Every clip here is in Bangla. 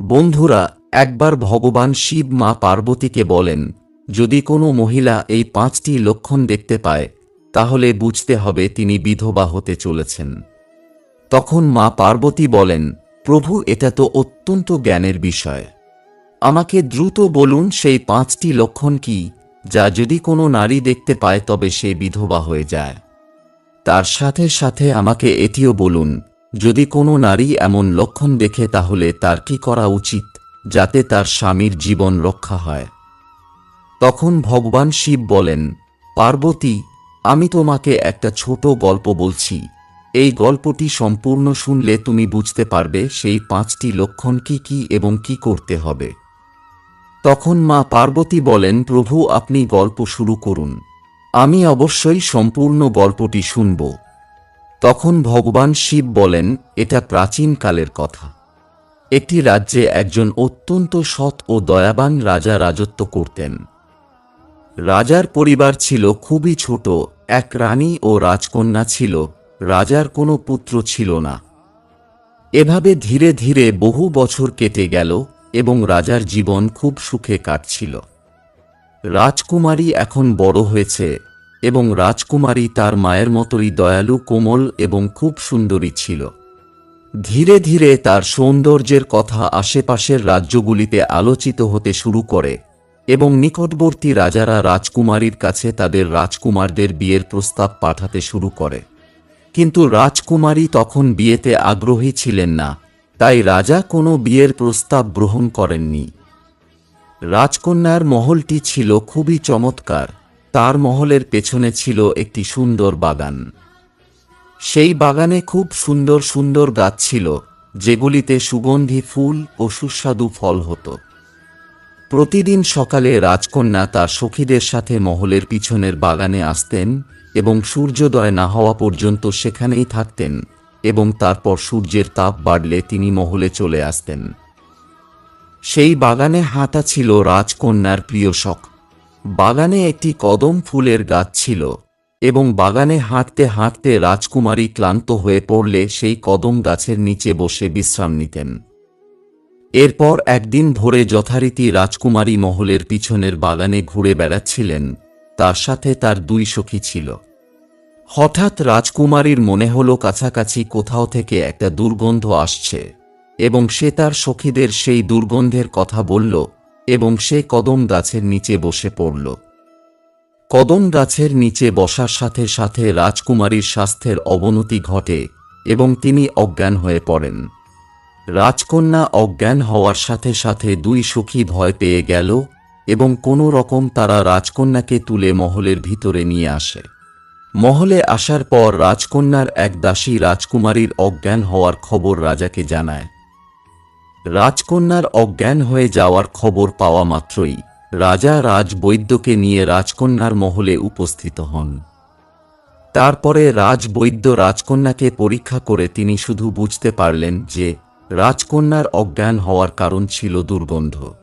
বন্ধুরা, একবার ভগবান শিব মা পার্বতীকে বলেন, যদি কোনো মহিলা এই পাঁচটি লক্ষণ দেখতে পায়, তাহলে বুঝতে হবে তিনি বিধবা হতে চলেছেন। তখন মা পার্বতী বলেন, প্রভু, এটা তো অত্যন্ত জ্ঞানের বিষয়। আমাকে দ্রুত বলুন সেই পাঁচটি লক্ষণ কি, যা যদি কোনো নারী দেখতে পায় তবে সে বিধবা হয়ে যায়। তার সাথে সাথে আমাকে এটিও বলুন যদি কোনো নারী এমন লক্ষণ দেখে তাহলে তার কি করা উচিত, যাতে তার স্বামীর জীবন রক্ষা হয়? তখন ভগবান শিব বলেন, পার্বতী, আমি তোমাকে একটা ছোট গল্প বলছি। এই গল্পটি সম্পূর্ণ শুনলে তুমি বুঝতে পারবে সেই পাঁচটি লক্ষণ কি কি এবং কি করতে হবে। তখন মা পার্বতী বলেন, প্রভু, আপনি গল্প শুরু করুন। আমি অবশ্যই সম্পূর্ণ গল্পটি শুনব। তখন ভগবান শিব বলেন, এটা প্রাচীনকালের কথা। একটি রাজ্যে একজন অত্যন্ত সৎ ও দয়াবান রাজা রাজত্ব করতেন। রাজার পরিবার ছিল খুবই ছোট, এক রানী ও রাজকন্যা ছিল, রাজার কোনো পুত্র ছিল না। এভাবে ধীরে ধীরে বহু বছর কেটে গেল এবং রাজার জীবন খুব সুখে কাটছিল। রাজকুমারী এখন বড় হয়েছে এবং রাজকুমারী তার মায়ের মতোই দয়ালু, কোমল এবং খুব সুন্দরী ছিল। ধীরে ধীরে তার সৌন্দর্যের কথা আশেপাশের রাজ্যগুলিতে আলোচিত হতে শুরু করে এবং নিকটবর্তী রাজারা রাজকুমারীর কাছে তাদের রাজকুমারদের বিয়ের প্রস্তাব পাঠাতে শুরু করে। কিন্তু রাজকুমারী তখন বিয়েতে আগ্রহী ছিলেন না, তাই রাজা কোনো বিয়ের প্রস্তাব গ্রহণ করেননি। রাজকন্যার মহলটি ছিল খুবই চমৎকার। তার মহলের পেছনে ছিল একটি সুন্দর বাগান। সেই বাগানে খুব সুন্দর সুন্দর গাছ ছিল, যেগুলিতে সুগন্ধি ফুল ও সুস্বাদু ফল হতো। প্রতিদিন সকালে রাজকন্যা তার সখীদের সাথে মহলের পিছনের বাগানে আসতেন এবং সূর্যোদয় না হওয়া পর্যন্ত সেখানেই থাকতেন এবং তারপর সূর্যের তাপ বাড়লে তিনি মহলে চলে আসতেন। সেই বাগানে হাঁটা ছিল রাজকন্যার প্রিয় শখ। বাগানে একটি কদম ফুলের গাছ ছিল এবং বাগানে হাঁটতে হাঁটতে রাজকুমারী ক্লান্ত হয়ে পড়লে সেই কদম গাছের নিচে বসে বিশ্রাম নিতেন। এরপর একদিন ভোরে যথারীতি রাজকুমারী মহলের পিছনের বাগানে ঘুরে বেড়াচ্ছিলেন, তার সাথে তার দুই সখী ছিল। হঠাৎ রাজকুমারীর মনে হলো কাছাকাছি কোথাও থেকে একটা দুর্গন্ধ আসছে এবং সে তার সখীদের সেই দুর্গন্ধের কথা বলল এবং সে কদম গাছের নিচে বসে পড়ল। কদম গাছের নিচে বসার সাথে সাথে রাজকুমারীর স্বাস্থ্যের অবনতি ঘটে এবং তিনি অজ্ঞান হয়ে পড়েন। রাজকন্যা অজ্ঞান হওয়ার সাথে সাথে দুই সখী ভয় পেয়ে গেল এবং কোনো রকম তারা রাজকন্যাকে তুলে মহলের ভিতরে নিয়ে আসে। মহলে আসার পর রাজকন্যার এক দাসী রাজকুমারীর অজ্ঞান হওয়ার খবর রাজাকে জানায়। রাজকন্যার অজ্ঞান হয়ে যাওয়ার খবর পাওয়া মাত্রই রাজা রাজবৈদ্যকে নিয়ে রাজকন্যার মহলে উপস্থিত হন। তারপরে রাজবৈদ্য রাজকন্যাকে পরীক্ষা করে তিনি শুধু বুঝতে পারলেন যে রাজকন্যার অজ্ঞান হওয়ার কারণ ছিল দুর্গন্ধ।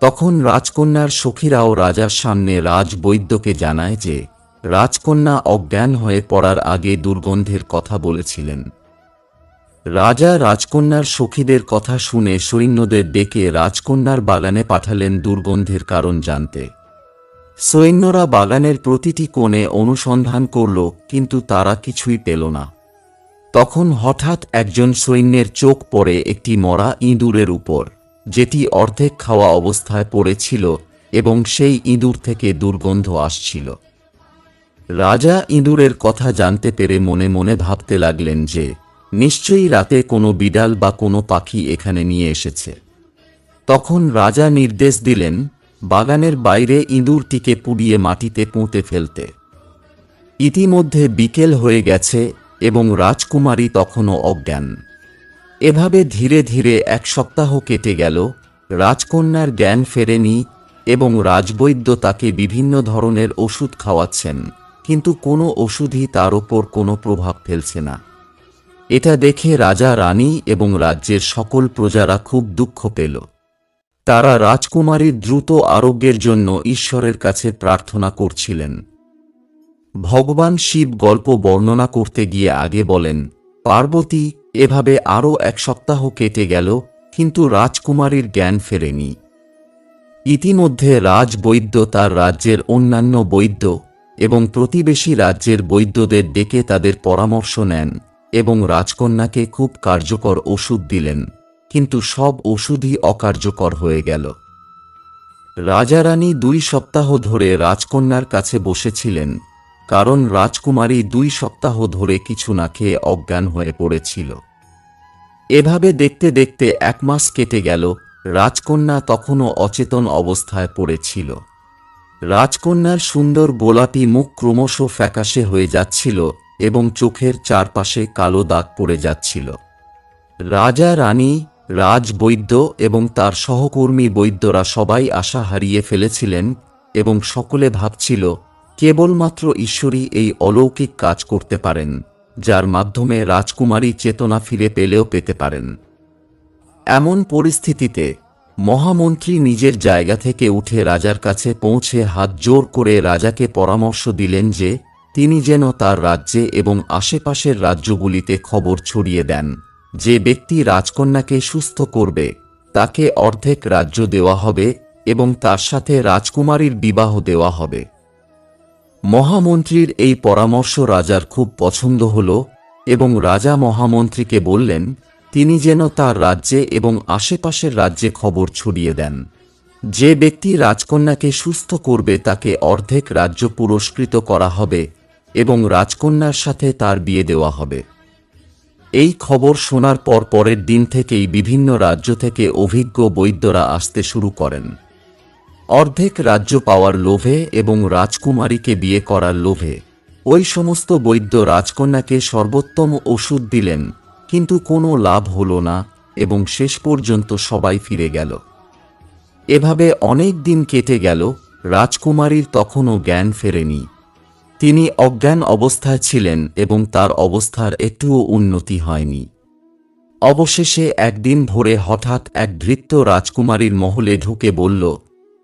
তখন রাজকন্যার সখীরাও রাজার সামনে রাজবৈদ্যকে জানায় যে রাজকন্যা অজ্ঞান হয়ে পড়ার আগে দুর্গন্ধের কথা বলেছিলেন। রাজা রাজকন্যার সখীদের কথা শুনে সৈন্যদের ডেকে রাজকন্যার বাগানে পাঠালেন দুর্গন্ধের কারণ জানতে। সৈন্যরা বাগানের প্রতিটি কোণে অনুসন্ধান করল, কিন্তু তারা কিছুই পেল না। তখন হঠাৎ একজন সৈন্যের চোখ পড়ে একটি মরা ইঁদুরের উপর, যেটি অর্ধেক খাওয়া অবস্থায় পড়েছিল এবং সেই ইঁদুর থেকে দুর্গন্ধ আসছিল। রাজা ইঁদুরের কথা জানতে পেরে মনে মনে ভাবতে লাগলেন যে নিশ্চয়ই রাতে কোনো বিড়াল বা কোনো পাখি এখানে নিয়ে এসেছে। তখন রাজা নির্দেশ দিলেন, বাগানের বাইরে ইঁদুরটিকে পুড়িয়ে মাটিতে পুঁতে ফেলতে। ইতিমধ্যে বিকেল হয়ে গেছে এবং রাজকুমারী তখনও অজ্ঞান। এভাবে ধীরে ধীরে এক সপ্তাহ কেটে গেল, রাজকন্যার জ্ঞান ফেরেনি এবং রাজবৈদ্য তাকে বিভিন্ন ধরনের ওষুধ খাওয়াচ্ছেন, কিন্তু কোনো ওষুধই তার ওপর কোনো প্রভাব ফেলছে না। এটা দেখে রাজা, রানী এবং রাজ্যের সকল প্রজারা খুব দুঃখ পেল। তারা রাজকুমারীর দ্রুত আরোগ্যের জন্য ঈশ্বরের কাছে প্রার্থনা করছিলেন। ভগবান শিব গল্প বর্ণনা করতে গিয়ে আগে বলেন, পার্বতী, এভাবে আরও এক সপ্তাহ কেটে গেল, কিন্তু রাজকুমারীর জ্ঞান ফেরেনি। ইতিমধ্যে রাজবৈদ্য তার রাজ্যের অন্যান্য বৈদ্য এবং প্রতিবেশী রাজ্যের বৈদ্যদের ডেকে তাদের পরামর্শ নেন। এবং রাজকন্যাকে খুব কার্যকর ওষুধ দিলেন, কিন্তু সব ওষুধই অকার্যকর হয়ে গেল। রাজারানী দুই সপ্তাহ ধরে রাজকন্যার কাছে বসেছিলেন, কারণ রাজকুমারী দুই সপ্তাহ ধরে কিছু না খেয়ে অজ্ঞান হয়ে পড়েছিল। এভাবে দেখতে দেখতে এক মাস কেটে গেল, রাজকন্যা তখনও অচেতন অবস্থায় পড়েছিল। রাজকন্যার সুন্দর গোলাপি মুখ ক্রমশ ফ্যাকাশে হয়ে যাচ্ছিল এবং চোখের চারপাশে কালো দাগ পড়ে যাচ্ছিল। রাজা, রানী, রাজবৈদ্য এবং তার সহকর্মী বৈদ্যরা সবাই আশা হারিয়ে ফেলেছিলেন এবং সকলে ভাবছিল, কেবলমাত্র ঈশ্বরই এই অলৌকিক কাজ করতে পারেন, যার মাধ্যমে রাজকুমারী চেতনা ফিরে পেলেও পেতে পারেন। এমন পরিস্থিতিতে মহামন্ত্রী নিজের জায়গা থেকে উঠে রাজার কাছে পৌঁছে হাত জোর করে রাজাকে পরামর্শ দিলেন যে তিনি যেন তার রাজ্যে এবং আশেপাশের রাজ্যগুলিতে খবর ছড়িয়ে দেন। যে ব্যক্তি রাজকন্যাকে সুস্থ করবে, তাকে অর্ধেক রাজ্য দেওয়া হবে এবং তার সাথে রাজকুমারীর বিবাহ দেওয়া হবে। মহামন্ত্রীর এই পরামর্শ রাজার খুব পছন্দ হল এবং রাজা মহামন্ত্রীকে বললেন, তিনি যেন তার রাজ্যে এবং আশেপাশের রাজ্যে খবর ছড়িয়ে দেন। যে ব্যক্তি রাজকন্যাকে সুস্থ করবে, তাকে অর্ধেক রাজ্য পুরস্কৃত করা হবে এবং রাজকন্যার সাথে তার বিয়ে দেওয়া হবে। এই খবর শোনার পর পরের দিন থেকেই বিভিন্ন রাজ্য থেকে অভিজ্ঞ বৈদ্যরা আসতে শুরু করেন। অর্ধেক রাজ্য পাওয়ার লোভে এবং রাজকুমারীকে বিয়ে করার লোভে ওই সমস্ত বৈদ্য রাজকন্যাকে সর্বোত্তম ওষুধ দিলেন, কিন্তু কোনো লাভ হল না এবং শেষ পর্যন্ত সবাই ফিরে গেল। এভাবে অনেক দিন কেটে গেল, রাজকুমারীর তখনও জ্ঞান ফেরেনি। তিনি অজ্ঞান অবস্থায় ছিলেন এবং তার অবস্থার একটুও উন্নতি হয়নি। অবশেষে একদিন ভোরে হঠাৎ এক ধৃত্য রাজকুমারীর মহলে ঢুকে বলল,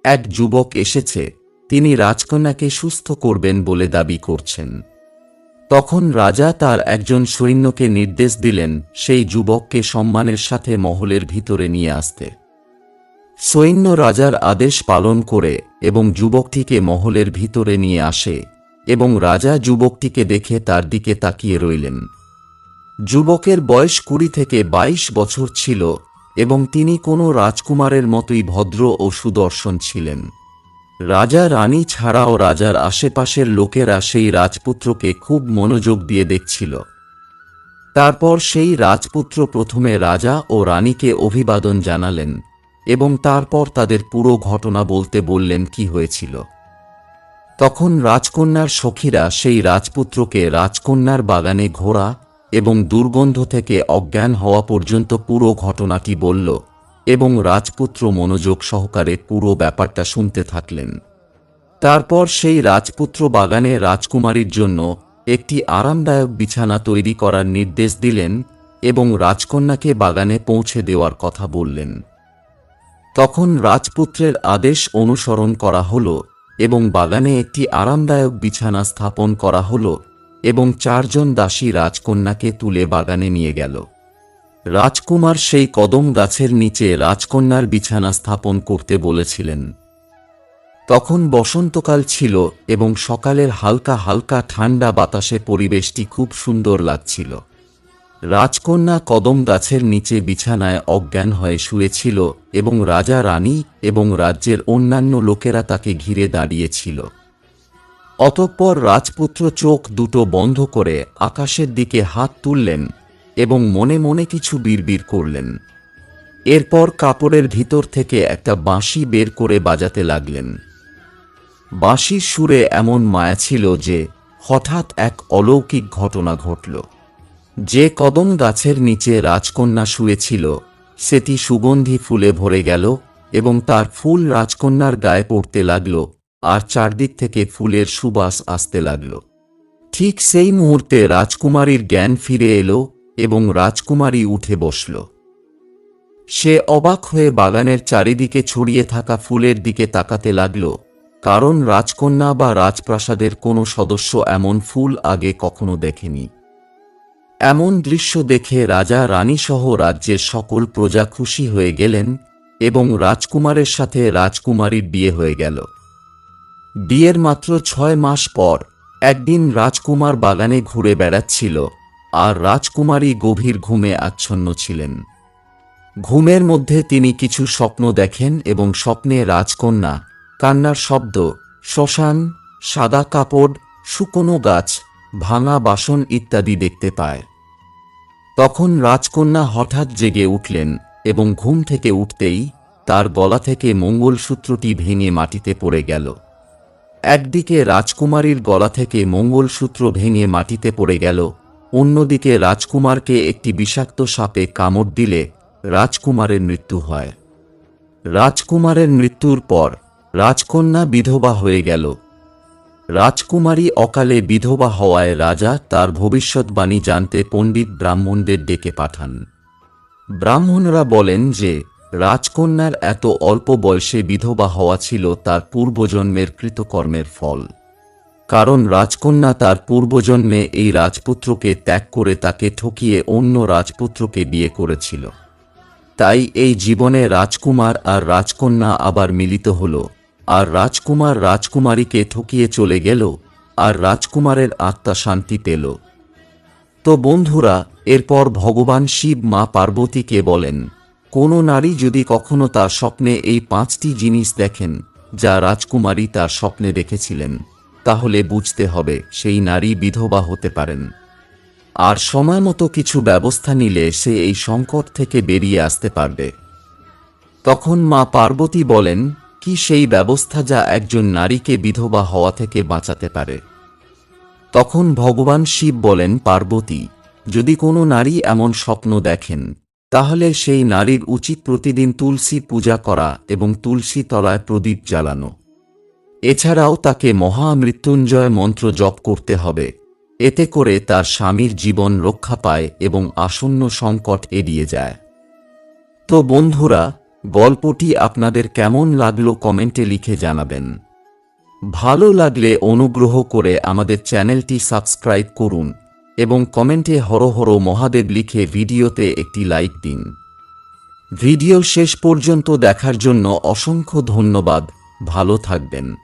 এক যুবক এসেছে, তিনি রাজকন্যাকে সুস্থ করবেন বলে দাবি করছেন। তখন রাজা তার একজন সৈন্যকে নির্দেশ দিলেন সেই যুবককে সম্মানের সাথে মহলের ভিতরে নিয়ে আসতে। সৈন্য রাজার আদেশ পালন করে এবং যুবকটিকে মহলের ভিতরে নিয়ে আসে। এবং রাজা যুবকটিকে দেখে তার দিকে তাকিয়ে রইলেন। যুবকের বয়স কুড়ি থেকে ২২ বছর ছিল এবং তিনি কোনো রাজকুমারের মতোই ভদ্র ও সুদর্শন ছিলেন। রাজা রানী ছাড়াও রাজার আশেপাশের লোকেরা সেই রাজপুত্রকে খুব মনোযোগ দিয়ে দেখছিল। তারপর সেই রাজপুত্র প্রথমে রাজা ও রানীকে অভিবাদন জানালেন এবং তারপর তাদের পুরো ঘটনা বলতে বললেন কি হয়েছিল। তখন রাজকন্যার সখীরা সেই রাজপুত্রকে রাজকন্যার বাগানে ঘোরা এবং দুর্গন্ধ থেকে অজ্ঞান হওয়া পর্যন্ত পুরো ঘটনাটি বলল এবং রাজপুত্র মনোযোগ সহকারে পুরো ব্যাপারটা শুনতে থাকলেন। তারপর সেই রাজপুত্র বাগানে রাজকুমারীর জন্য একটি আরামদায়ক বিছানা তৈরি করার নির্দেশ দিলেন এবং রাজকন্যাকে বাগানে পৌঁছে দেওয়ার কথা বললেন। তখন রাজপুত্রের আদেশ অনুসরণ করা হল এবং বাগানে একটি আরামদায়ক বিছানা স্থাপন করা হল এবং চারজন দাসী রাজকন্যাকে তুলে বাগানে নিয়ে গেল। রাজকুমার সেই কদম গাছের নিচে রাজকন্যার বিছানা স্থাপন করতে বলেছিলেন। তখন বসন্তকাল ছিল এবং সকালের হালকা হালকা ঠান্ডা বাতাসে পরিবেশটি খুব সুন্দর লাগছিল। রাজকন্যা কদম গাছের নিচে বিছানায় অজ্ঞান হয়ে শুয়েছিল এবং রাজা রানী এবং রাজ্যের অন্যান্য লোকেরা তাকে ঘিরে দাঁড়িয়েছিল। অতঃপর রাজপুত্র চোখ দুটো বন্ধ করে আকাশের দিকে হাত তুললেন এবং মনে মনে কিছু বিড়বিড় করলেন। এরপর কাপড়ের ভিতর থেকে একটা বাঁশি বের করে বাজাতে লাগলেন। বাঁশির সুরে এমন মায়া ছিল যে হঠাৎ এক অলৌকিক ঘটনা ঘটল। যে কদম গাছের নিচে রাজকন্যা শুয়েছিল, সেটি সুগন্ধি ফুলে ভরে গেল এবং তার ফুল রাজকন্যার গায়ে পড়তে লাগল, আর চারদিক থেকে ফুলের সুবাস আসতে লাগল। ঠিক সেই মুহূর্তে রাজকুমারীর জ্ঞান ফিরে এলো এবং রাজকুমারী উঠে বসল। সে অবাক হয়ে বাগানের চারিদিকে ছড়িয়ে থাকা ফুলের দিকে তাকাতে লাগল, কারণ রাজকন্যা বা রাজপ্রাসাদের কোনো সদস্য এমন ফুল আগে কখনো দেখেনি। এমন দৃশ্য দেখে রাজা রানীসহ রাজ্যের সকল প্রজা খুশি হয়ে গেলেন এবং রাজকুমারের সাথে রাজকুমারীর বিয়ে হয়ে গেল। বিয়ের মাত্র ছয় মাস পর একদিন রাজকুমার বাগানে ঘুরে বেড়াচ্ছিল আর রাজকুমারী গভীর ঘুমে আচ্ছন্ন ছিলেন। ঘুমের মধ্যে তিনি কিছু স্বপ্ন দেখেন এবং স্বপ্নে রাজকন্যা, কান্নার শব্দ, শ্মশান, সাদা কাপড়, শুকনো গাছ ভাঙা বাসন ইত্যাদি দেখতে পায়। তখন রাজকন্যা হঠাৎ জেগে উঠলেন এবং ঘুম থেকে উঠতেই তার গলা থেকে মঙ্গলসূত্রটি ভেঙে মাটিতে পড়ে গেল। একদিকে রাজকুমারীর গলা থেকে মঙ্গলসূত্র ভেঙে মাটিতে পড়ে গেল, অন্যদিকে রাজকুমারকে একটি বিষাক্ত সাপে কামড় দিলে রাজকুমারের মৃত্যু হয়। রাজকুমারের মৃত্যুর পর রাজকন্যা বিধবা হয়ে গেল। রাজকুমারী অকালে বিধবা হওয়ায় রাজা তার ভবিষ্যৎবাণী জানতে পণ্ডিত ব্রাহ্মণদের ডেকে পাঠান। ব্রাহ্মণরা বলেন যে, রাজকন্যার এত অল্প বয়সে বিধবা হওয়া ছিল তার পূর্বজন্মের কৃতকর্মের ফল। কারণ রাজকন্যা তার পূর্বজন্মে এই রাজপুত্রকে ত্যাগ করে তাকে ঠকিয়ে অন্য রাজপুত্রকে বিয়ে করেছিল। তাই এই জীবনে রাজকুমার আর রাজকন্যা আবার মিলিত হল। আর রাজকুমার রাজকুমারীকে ঠকিয়ে চলে গেল, আর রাজকুমারের আত্মা শান্তি পেল। তো বন্ধুরা, এরপর ভগবান শিব মা পার্বতীকে বলেন, কোনো নারী যদি কখনো তার স্বপ্নে এই পাঁচটি জিনিস দেখেন, যা রাজকুমারী তার স্বপ্নে দেখেছিলেন, তাহলে বুঝতে হবে সেই নারী বিধবা হতে পারেন। আর সময় মতো কিছু ব্যবস্থা নিলে সে এই সংকট থেকে বেরিয়ে আসতে পারবে। তখন মা পার্বতী বলেন কি সেই ব্যবস্থা যা একজন নারীকে বিধবা হওয়া থেকে বাঁচাতে পারে? তখন ভগবান শিব বলেন, পার্বতী, যদি কোনো নারী এমন স্বপ্ন দেখেন, তাহলে সেই নারীর উচিত প্রতিদিন তুলসী পূজা করা এবং তুলসী তলায় প্রদীপ জ্বালানো। এছাড়াও তাকে মহামৃত্যুঞ্জয় মন্ত্র জপ করতে হবে। এতে করে তার স্বামীর জীবন রক্ষা পায় এবং আসন্ন সংকট এড়িয়ে যায়। তো বন্ধুরা গল্পটি আপনাদের কেমন লাগল কমেন্টে লিখে জানাবেন। ভালো লাগলে অনুগ্রহ করে আমাদের চ্যানেলটি সাবস্ক্রাইব করুন এবং কমেন্টে হর হর মহাদেব লিখে ভিডিওতে একটি লাইক দিন। ভিডিও শেষ পর্যন্ত দেখার জন্য অসংখ্য ধন্যবাদ। ভালো থাকবেন।